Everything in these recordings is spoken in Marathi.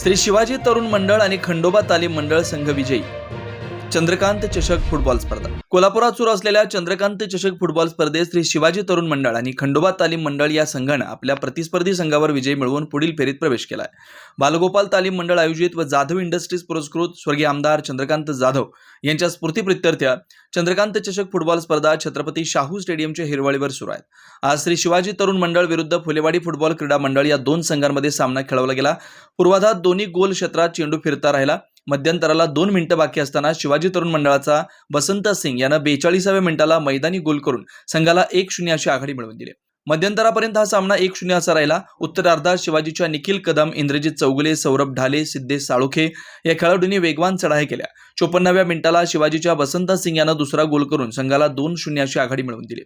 श्री शिवाजी तरुण मंडळ आणि खंडोबा तालीम मंडळ संघ विजयी. चंद्रकांत चषक फुटबॉल स्पर्धा. कोल्हापुरात सुरू असलेल्या चंद्रकांत चषक फुटबॉल स्पर्धेत श्री शिवाजी तरुण मंडळ आणि खंडोबा तालीम मंडळ या संघानं आपल्या प्रतिस्पर्धी संघावर विजय मिळवून पुढील फेरीत प्रवेश केलाय. बालगोपाल तालीम मंडळ आयोजित व जाधव इंडस्ट्रीज पुरस्कृत स्वर्गीय आमदार चंद्रकांत जाधव यांच्या स्फूर्तीप्रित्यर्थ चंद्रकांत चषक फुटबॉल स्पर्धा छत्रपती शाहू स्टेडियमच्या हिरवळीवर सुरू आहेत आज श्री शिवाजी तरुण मंडळ विरुद्ध फुलेवाडी फुटबॉल क्रीडा मंडळ या दोन संघांमध्ये सामना खेळवला गेला. पूर्वाधात दोन्ही गोल क्षेत्रात चेंडू फिरता राहिला. मध्यंतराला दोन मिनिटं बाकी असताना शिवाजी तरुण मंडळाचा बसंत सिंग यानं बेचाळीसाव्या मिनिटाला मैदानी गोल करून संघाला एक शून्य अशी आघाडी मिळवून दिली. मध्यंतरापर्यंत हा सामना एक शून्य असा राहिला. उत्तरार्धात शिवाजीच्या निखिल कदम इंद्रजित चौगुले सौरभ ढाले सिद्धेश साळुखे या खेळाडूंनी वेगवान चढाई केल्या. चोपन्नाव्या मिनिटाला शिवाजीच्या बसंत सिंग यानं दुसरा गोल करून संघाला दोन शून्य अशी आघाडी मिळवून दिली.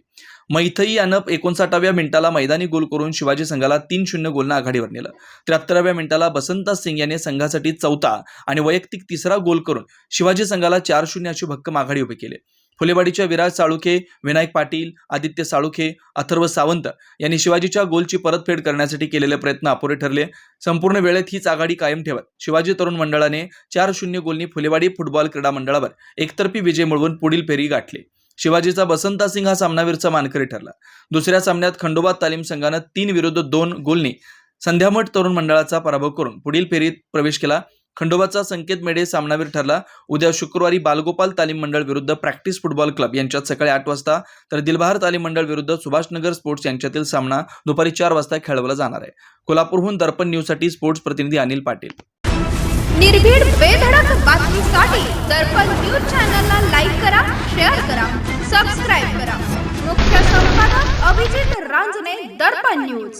मैथई यानं एकोणसाठाव्या मिनिटाला मैदानी गोल करून शिवाजी संघाला तीन शून्य गोलनं आघाडीवर नेलं. त्र्याहत्तराव्या मिनिटाला बसंत सिंग याने संघासाठी चौथा आणि वैयक्तिक तिसरा गोल करून शिवाजी संघाला चार शून्य अशी भक्कम आघाडी उभी केली. फुलेवाडीच्या विराज साळुखे विनायक पाटील आदित्य साळुखे अथर्व सावंत यांनी शिवाजीच्या गोलची परतफेड करण्यासाठी केलेले प्रयत्न अपुरे ठरले. संपूर्ण वेळेत हीच आघाडी कायम ठेवत शिवाजी तरुण मंडळाने चार शून्य गोलनी फुलेवाडी फुटबॉल क्रीडा मंडळावर एकतर्फी विजय मिळवून पुढील फेरी गाठली. शिवाजीचा बसंता सिंग हा सामनावीरचा मानकरी ठरला. दुसऱ्या सामन्यात खंडोबा तालीम संघानं तीन विरुद्ध दोन गोलनी संध्यामठ तरुण मंडळाचा पराभव करून पुढील फेरीत प्रवेश केला. खंडोबाचा संकेत मेढे सामनावीर ठरला. उद्या शुक्रवारी बालगोपाल तालीम मंडळ विरुद्ध प्रॅक्टिस फुटबॉल क्लब यांच्यात सकाळी आठ वाजता तर दिलबहार तालीम मंडळ विरुद्ध सुभाषनगर स्पोर्ट्स यांच्यातील सामना दुपारी चार वाजता खेळवला जाणार आहे. कोल्हापूरहून दर्पण न्यूजसाठी स्पोर्ट्स प्रतिनिधी अनिल पाटील. निर्भीड बेधडक बातमीसाठी दर्पण न्यूज चॅनलला लाईक करा शेअर करा सबस्क्राईब करा. मुख्य संपादक अभिजित रांजणे दर्पण न्यूज.